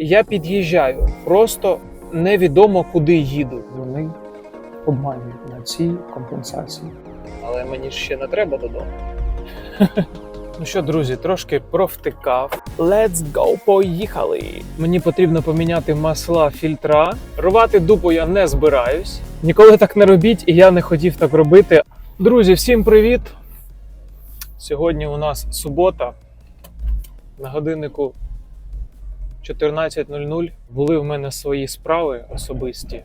І я під'їжджаю, просто невідомо куди їду. Вони обманюють на цій компенсації. Але мені ж ще не треба додому. Ну що, друзі, трошки провтикав. Let's go, поїхали! Мені потрібно поміняти масла фільтра. Рвати дупу я не збираюсь. Ніколи так не робіть, і я не хотів так робити. Друзі, всім привіт! Сьогодні у нас субота. На годиннику 14.00 були в мене свої справи особисті,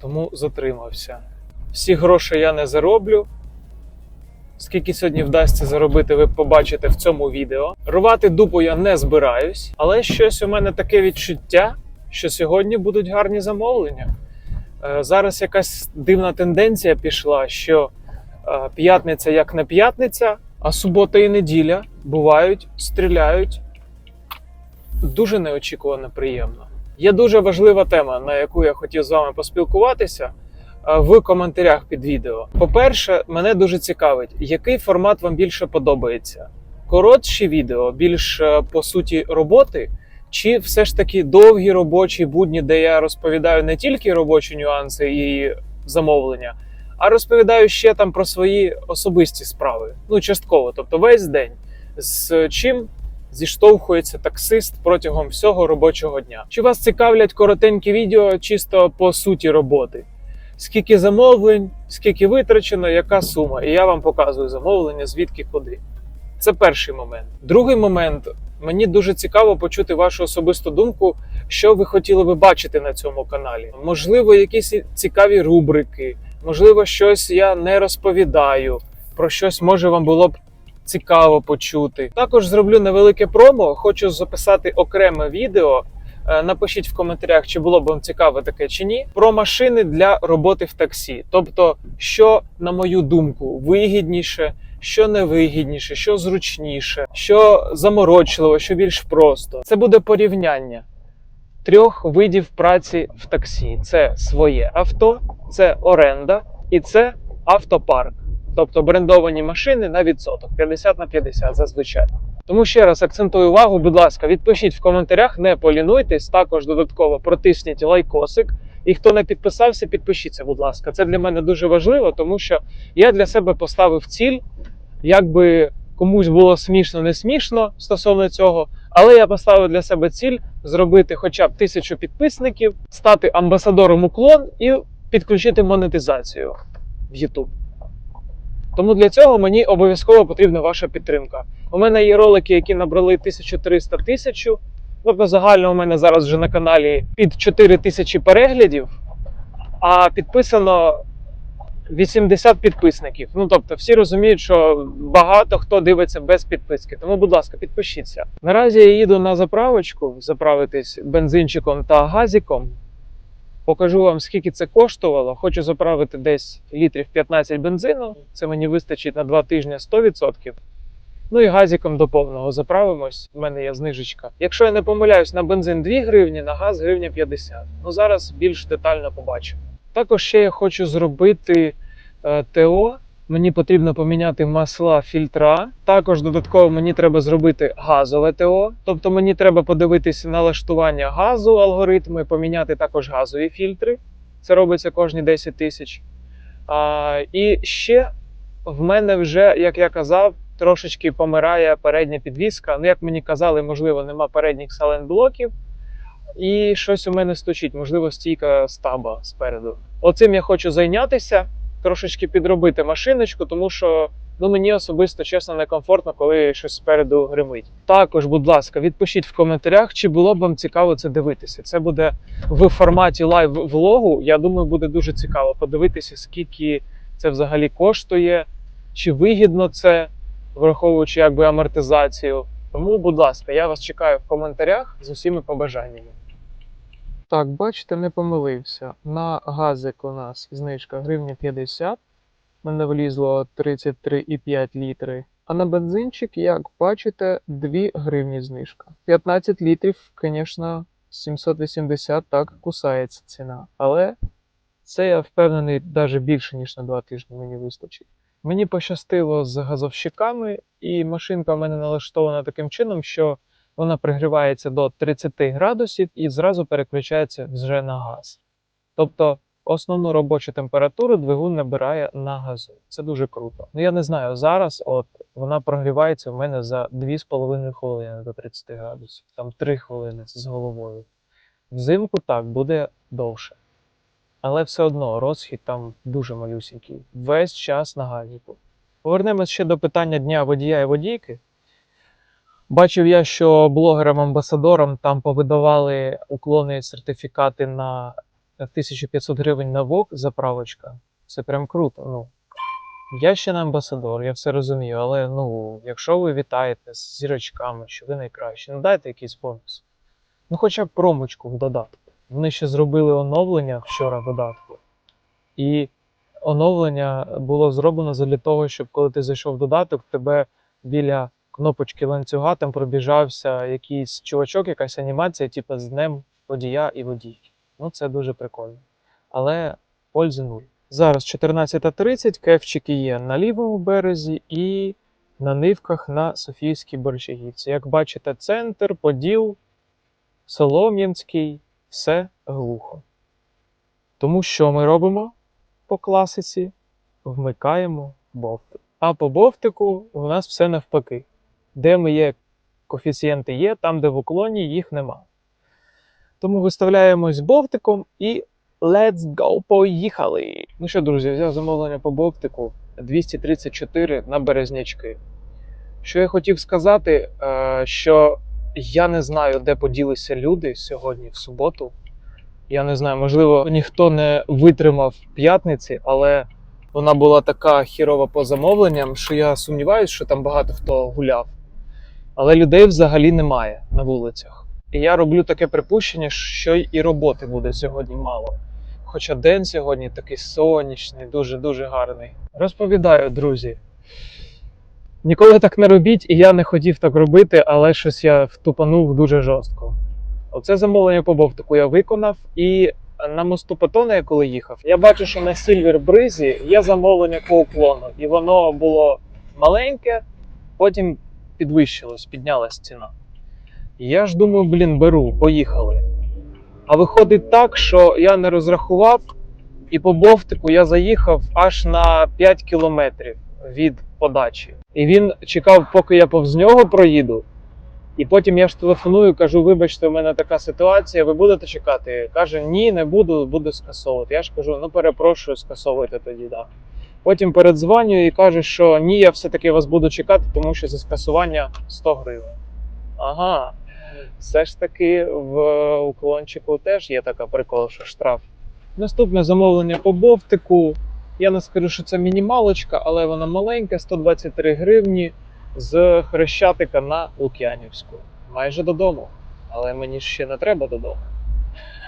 тому затримався. Всі гроші я не зароблю. Скільки сьогодні вдасться заробити, ви побачите в цьому відео. Рвати дупу я не збираюсь, але щось у мене таке відчуття, що сьогодні будуть гарні замовлення. Е, Зараз якась дивна тенденція пішла, що е, п'ятниця як не п'ятниця, а субота і неділя бувають, стріляють. Дуже неочікувано приємно. Є дуже важлива тема, на яку я хотів з вами поспілкуватися е, в коментарях під відео. По-перше, мене дуже цікавить, який формат вам більше подобається: коротші відео, більш е, по суті роботи, чи все ж таки довгі робочі будні, де я розповідаю не тільки робочі нюанси і замовлення, а розповідаю ще там про свої особисті справи. Ну, частково, тобто весь день. З чим зіштовхується таксист протягом всього робочого дня. Чи вас цікавлять коротенькі відео чисто по суті роботи? Скільки замовлень, скільки витрачено, яка сума? І я вам показую замовлення, звідки куди. Це перший момент. Другий момент. Мені дуже цікаво почути вашу особисту думку, що ви хотіли би бачити на цьому каналі. Можливо, якісь цікаві рубрики, можливо, щось я не розповідаю, про щось може вам було б цікаво почути. Також зроблю невелике промо. Хочу записати окреме відео. Е, Напишіть в коментарях, чи було б вам цікаво таке чи ні. Про машини для роботи в таксі. Тобто, що, на мою думку, вигідніше, що невигідніше, що зручніше, що заморочливо, що більш просто. Це буде порівняння трьох видів праці в таксі: це своє авто, це оренда і це автопарк. Тобто брендовані машини на відсоток 50 на 50 зазвичай. Тому ще раз акцентую увагу, будь ласка, відпишіть в коментарях, не полінуйтесь. Також додатково протисніть лайкосик. І хто не підписався, підпишіться, будь ласка. Це для мене дуже важливо, тому що я для себе поставив ціль, якби комусь було смішно, не смішно стосовно цього. Але я поставив для себе ціль зробити хоча б тисячу підписників, стати амбасадором уклон і підключити монетизацію в YouTube. Тому для цього мені обов'язково потрібна ваша підтримка. У мене є ролики, які набрали 1300 тисячу. Тобто загально у мене зараз вже на каналі під 4 тисячі переглядів, а підписано 80 підписників. Ну тобто, всі розуміють, що багато хто дивиться без підписки. Тому, будь ласка, підпишіться. Наразі я їду на заправочку заправитись бензинчиком та газиком. Покажу вам, скільки це коштувало. Хочу заправити десь літрів 15 бензину. Це мені вистачить на 2 тижні 100%. Ну і газіком до повного заправимось. У мене є знижечка. Якщо я не помиляюсь, на бензин 2 гривні, на газ гривня 50. Ну зараз більш детально побачимо. Також ще я хочу зробити е, ТО. Мені потрібно поміняти масла фільтра. Також додатково мені треба зробити газове ТО. Тобто мені треба подивитися налаштування газу, алгоритми, поміняти також газові фільтри. Це робиться кожні 10 тисяч. І ще в мене вже, як я казав, трошечки помирає передня підвіска. Ну, як мені казали, можливо, нема передніх саленблоків. І щось у мене стучить, можливо, стійка стаба спереду. Оцим я хочу зайнятися трошечки підробити машиночку, тому що ну мені особисто чесно некомфортно, коли щось спереду гримить. Також, будь ласка, відпишіть в коментарях, чи було б вам цікаво це дивитися. Це буде в форматі лайв влогу. Я думаю, буде дуже цікаво подивитися, скільки це взагалі коштує, чи вигідно це, враховуючи якби амортизацію. Тому, будь ласка, я вас чекаю в коментарях з усіма побажаннями. Так, бачите, не помилився. На газик у нас знижка гривня 50. Мене влізло 33,5 літри. А на бензинчик, як бачите, 2 гривні знижка. 15 літрів, звісно, 780 так кусається ціна. Але це я впевнений навіть більше, ніж на 2 тижні мені вистачить. Мені пощастило з газовщиками, і машинка в мене налаштована таким чином, що Вона пригрівається до 30 градусів і зразу переключається вже на газ. Тобто основну робочу температуру двигун набирає на газу. Це дуже круто. Ну я не знаю, зараз от вона прогрівається в мене за 2,5 хвилини до 30 градусів, там 3 хвилини з головою. Взимку так буде довше. Але все одно розхід там дуже малюсенький. Весь час на газіку. Повернемось ще до питання дня водія і водійки. Бачив я, що блогерам-амбасадорам там повидавали уклони сертифікати на 1500 гривень на ВОК заправочка. Це прям круто. Ну, я ще не амбасадор, я все розумію, але ну, якщо ви вітаєте з зірочками, що ви найкращі, ну дайте якийсь бонус. Ну, хоча б промочку в додатку. Вони ще зробили оновлення вчора в додатку. І оновлення було зроблено для того, щоб коли ти зайшов в додаток, тебе біля кнопочки ланцюга там пробіжався якийсь чувачок, якась анімація, типу з днем водія і водійки. Ну, це дуже прикольно. Але пользи нуль. Зараз 14.30, кефчики є на лівому березі і на нивках на Софійській Борщагівці. Як бачите, центр, Поділ, Солом'янський, все глухо. Тому що ми робимо по класиці? Вмикаємо бовтик. А по бовтику у нас все навпаки. Де ми є, коефіцієнти є, там, де в уклоні їх нема. Тому виставляємось бовтиком і let's go, поїхали! Ну що, друзі, взяв замовлення по бовтику 234 на березнячки. Що я хотів сказати, е, що я не знаю, де поділися люди сьогодні, в суботу. Я не знаю, можливо, ніхто не витримав п'ятниці, але вона була така хірова по замовленням, що я сумніваюся, що там багато хто гуляв. Але людей взагалі немає на вулицях. І я роблю таке припущення, що і роботи буде сьогодні мало. Хоча день сьогодні такий сонячний, дуже-дуже гарний. Розповідаю, друзі. Ніколи так не робіть, і я не хотів так робити, але щось я втупанув дуже жорстко. Оце замовлення по бовтику я виконав, і на мосту Патона, я коли їхав, я бачу, що на Silver Бризі є замовлення по уклону, і воно було маленьке, потім підвищилось, піднялась ціна. Я ж думаю, блін, беру, поїхали. А виходить так, що я не розрахував, і по бовтику я заїхав аж на 5 кілометрів від подачі. І він чекав, поки я повз нього проїду. І потім я ж телефоную, кажу: вибачте, у мене така ситуація, ви будете чекати? Каже, ні, не буду, буду скасовувати. Я ж кажу, ну перепрошую, скасовуйте тоді, да. Потім передзвонюю і каже, що ні, я все-таки вас буду чекати, тому що за скасування 100 гривень. Ага, все ж таки в уклончику теж є така прикол, що штраф. Наступне замовлення по бовтику. Я не скажу, що це мінімалочка, але вона маленька, 123 гривні з Хрещатика на Лук'янівську. Майже додому. Але мені ще не треба додому.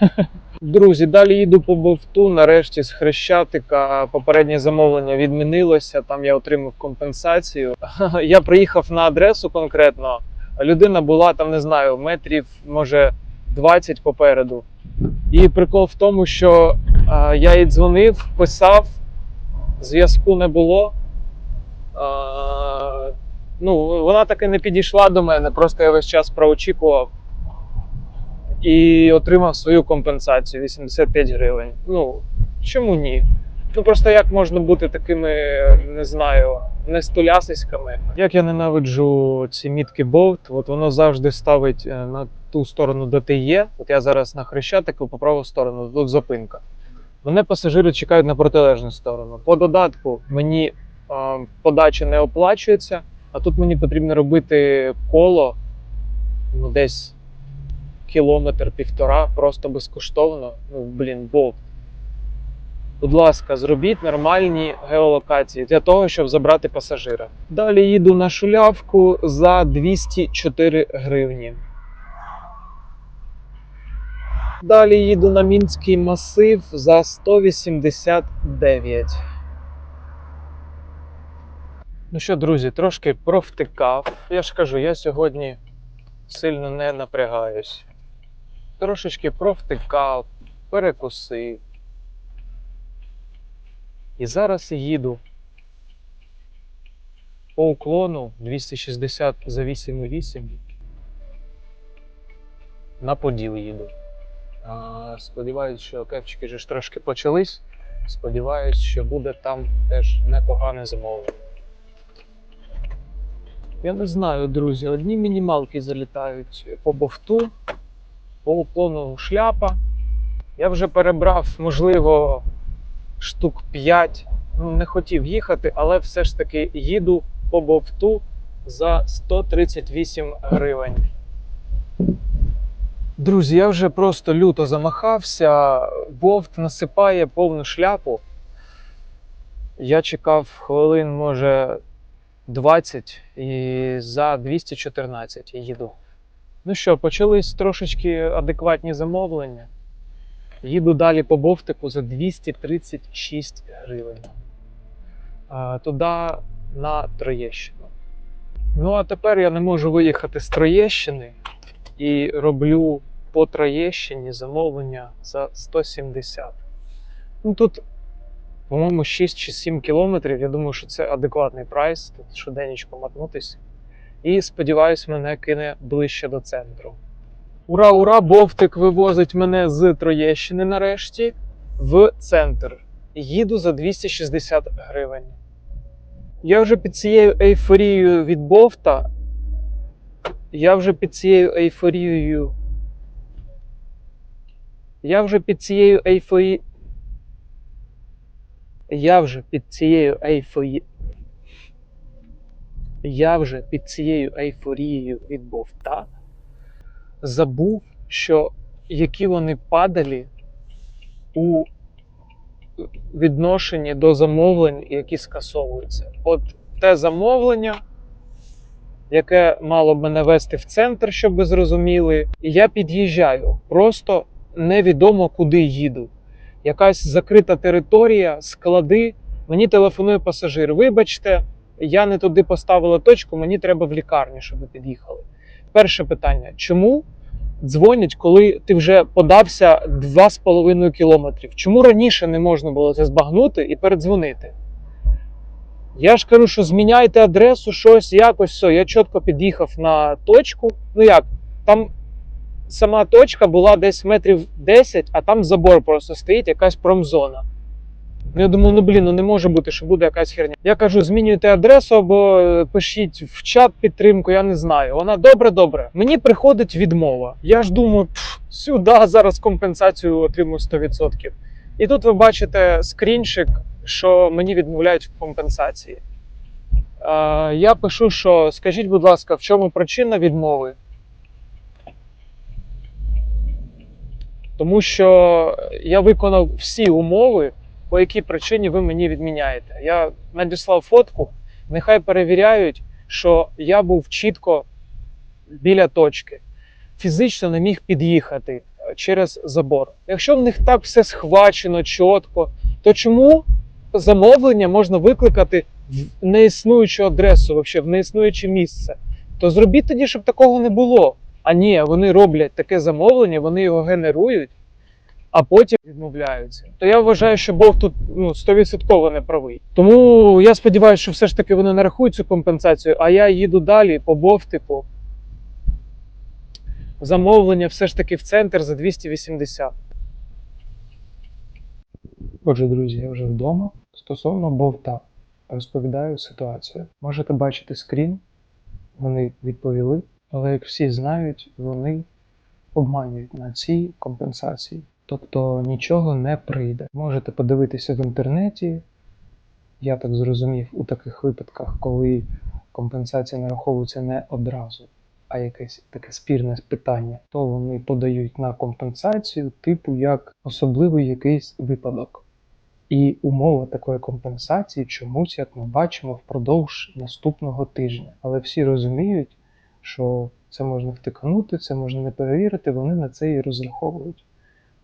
Друзі, далі їду по бовту. Нарешті з Хрещатика попереднє замовлення відмінилося. Там я отримав компенсацію. Я приїхав на адресу конкретно. Людина була там, не знаю, метрів, може, 20 попереду. І прикол в тому, що я їй дзвонив, писав, зв'язку не було. Ну, вона таки не підійшла до мене, просто я весь час проочікував і отримав свою компенсацію 85 гривень. Ну, чому ні? Ну просто як можна бути такими, не знаю, не столясиськами. Як я ненавиджу ці мітки болт, от воно завжди ставить е, на ту сторону, де ти є. От я зараз на хрещатику по праву сторону, тут зупинка. Мене пасажири чекають на протилежну сторону. По додатку мені е, подача не оплачується, а тут мені потрібно робити коло ну, десь кілометр-півтора, просто безкоштовно. Ну, блін, болт. Будь ласка, зробіть нормальні геолокації для того, щоб забрати пасажира. Далі їду на шулявку за 204 гривні. Далі їду на мінський масив за 189. Ну що, друзі, трошки провтикав. Я ж кажу, я сьогодні сильно не напрягаюсь. Трошечки провтикав, перекусив. І зараз їду по уклону 260 за 8,8. на Поділ їду. А, сподіваюсь, що кепчики вже ж трошки почались. Сподіваюсь, що буде там теж непогане замовлення. Я не знаю, друзі, одні мінімалки залітають по бовту, по уклону шляпа. Я вже перебрав, можливо, штук 5. Ну, не хотів їхати, але все ж таки їду по бовту за 138 гривень. Друзі, я вже просто люто замахався. Бовт насипає повну шляпу. Я чекав хвилин, може, 20 і за 214 їду. Ну що, почались трошечки адекватні замовлення. Їду далі по Бовтику за 236 гривень. Туди на Троєщину. Ну а тепер я не можу виїхати з Троєщини і роблю по Троєщині замовлення за 170. Ну тут, по-моєму, 6 чи 7 кілометрів. Я думаю, що це адекватний прайс. Тут швиденько мотнутись. І сподіваюсь, мене кине ближче до центру. Ура, ура! Бовтик вивозить мене з Троєщини нарешті в центр. Їду за 260 гривень. Я вже під цією ейфорією від Бовта. Я вже під цією ейфорією. Я вже під цією ейфорією. Я вже під цією ейфорією. Я вже під цією ейфорією від Бовта забув, що які вони падалі у відношенні до замовлень, які скасовуються. От те замовлення, яке мало мене вести в центр, щоб ви зрозуміли, я під'їжджаю. Просто невідомо куди їду. Якась закрита територія, склади. Мені телефонує пасажир. Вибачте, я не туди поставила точку, мені треба в лікарню, щоб ви під'їхали. Перше питання: чому дзвонять, коли ти вже подався 2,5 кілометрів? Чому раніше не можна було це збагнути і передзвонити? Я ж кажу, що зміняйте адресу, щось, якось все. Я чітко під'їхав на точку. Ну як, там сама точка була десь метрів 10, а там забор просто стоїть, якась промзона. Я думаю, ну блін, ну не може бути, що буде якась херня. Я кажу, змінюйте адресу або е, пишіть в чат підтримку, я не знаю. Вона добре, добре. Мені приходить відмова. Я ж думаю, сюди зараз компенсацію отримую 100%. І тут ви бачите скріншик, що мені відмовляють в компенсації. Е, я пишу, що скажіть, будь ласка, в чому причина відмови? Тому що я виконав всі умови, по якій причині ви мені відміняєте. Я надіслав фотку, нехай перевіряють, що я був чітко біля точки, фізично не міг під'їхати е, через забор. Якщо в них так все схвачено чітко, то чому замовлення можна викликати в неіснуючу адресу, вообще, в неіснуюче місце? То зробіть тоді, щоб такого не було. А ні, вони роблять таке замовлення, вони його генерують, а потім відмовляються. То я вважаю, що Бог тут ну, 100% не правий. Тому я сподіваюся, що все ж таки вони нарахують цю компенсацію, а я їду далі по Бовтику. Замовлення все ж таки в центр за 280. Отже, друзі, я вже вдома. Стосовно бовта, розповідаю ситуацію. Можете бачити скрін, вони відповіли, але як всі знають, вони обманюють на цій компенсації. Тобто нічого не прийде. Можете подивитися в інтернеті. Я так зрозумів, у таких випадках, коли компенсація нараховується не одразу, а якесь таке спірне питання, то вони подають на компенсацію, типу як особливий якийсь випадок. І умова такої компенсації чомусь, як ми бачимо, впродовж наступного тижня. Але всі розуміють, що це можна втикнути, це можна не перевірити, вони на це і розраховують.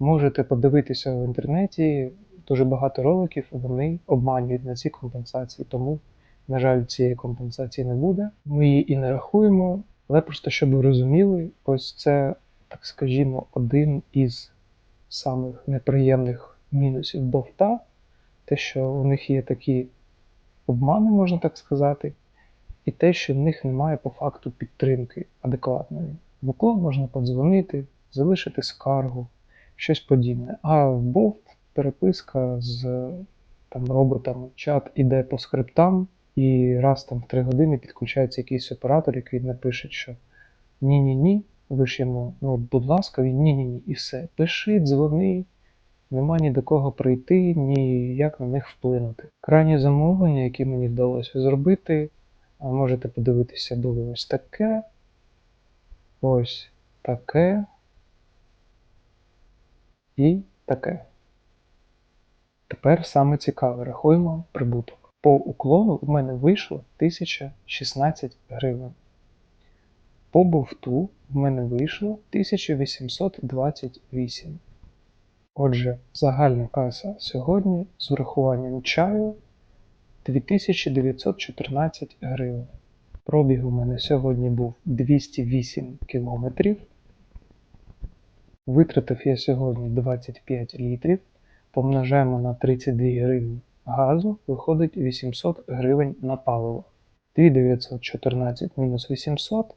Можете подивитися в інтернеті дуже багато роликів, вони обманюють на ці компенсації, тому, на жаль, цієї компенсації не буде. Ми її і не рахуємо, але просто щоб ви розуміли, ось це, так скажімо, один із самих неприємних мінусів бовта, те, що у них є такі обмани, можна так сказати, і те, що в них немає по факту підтримки адекватної. В уклон можна подзвонити, залишити скаргу, щось подібне. А в переписка з там, роботами, чат іде по скриптам, і раз там в 3 години підключається якийсь оператор, який напише, що ні-ні-ні, ви ж йому, ну, будь ласка, він ні-ні-ні, і все. Пиши, дзвони, нема ні до кого прийти, ні як на них вплинути. Крайні замовлення, які мені вдалося зробити, можете подивитися, було ось таке, ось таке і таке. Тепер саме цікаве, рахуємо прибуток. По уклону в мене вийшло 1016 гривень. По бовту в мене вийшло 1828. Отже, загальна каса сьогодні з врахуванням чаю 2914 гривень. Пробіг у мене сьогодні був 208 кілометрів. Витратив я сьогодні 25 літрів. Помножаємо на 32 гривні газу, виходить 800 гривень на паливо. 2914 мінус 800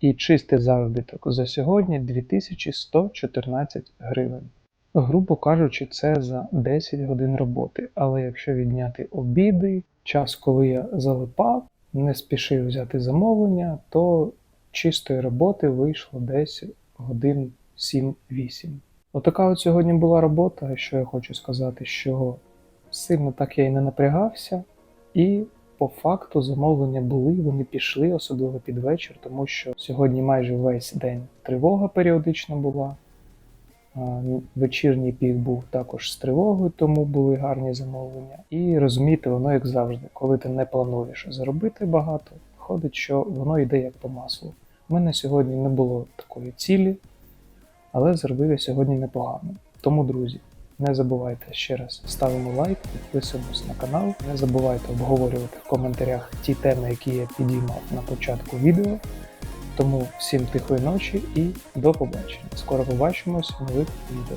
і чистий заробіток за сьогодні 2114 гривень. Грубо кажучи, це за 10 годин роботи. Але якщо відняти обіди, час, коли я залипав, не спішив взяти замовлення, то чистої роботи вийшло десь годин 7-8. Отака от сьогодні була робота, що я хочу сказати, що сильно так я і не напрягався, і по факту замовлення були, вони пішли, особливо під вечір, тому що сьогодні майже весь день тривога періодично була. Вечірній пік був також з тривогою, тому були гарні замовлення. І розумієте, воно як завжди, коли ти не плануєш заробити багато, виходить, що воно йде як по маслу. У мене сьогодні не було такої цілі, але зробив я сьогодні непогано. Тому, друзі, не забувайте ще раз ставимо лайк, підписуємось на канал. Не забувайте обговорювати в коментарях ті теми, які я підіймав на початку відео. Тому всім тихої ночі і до побачення. Скоро побачимось в нових відео.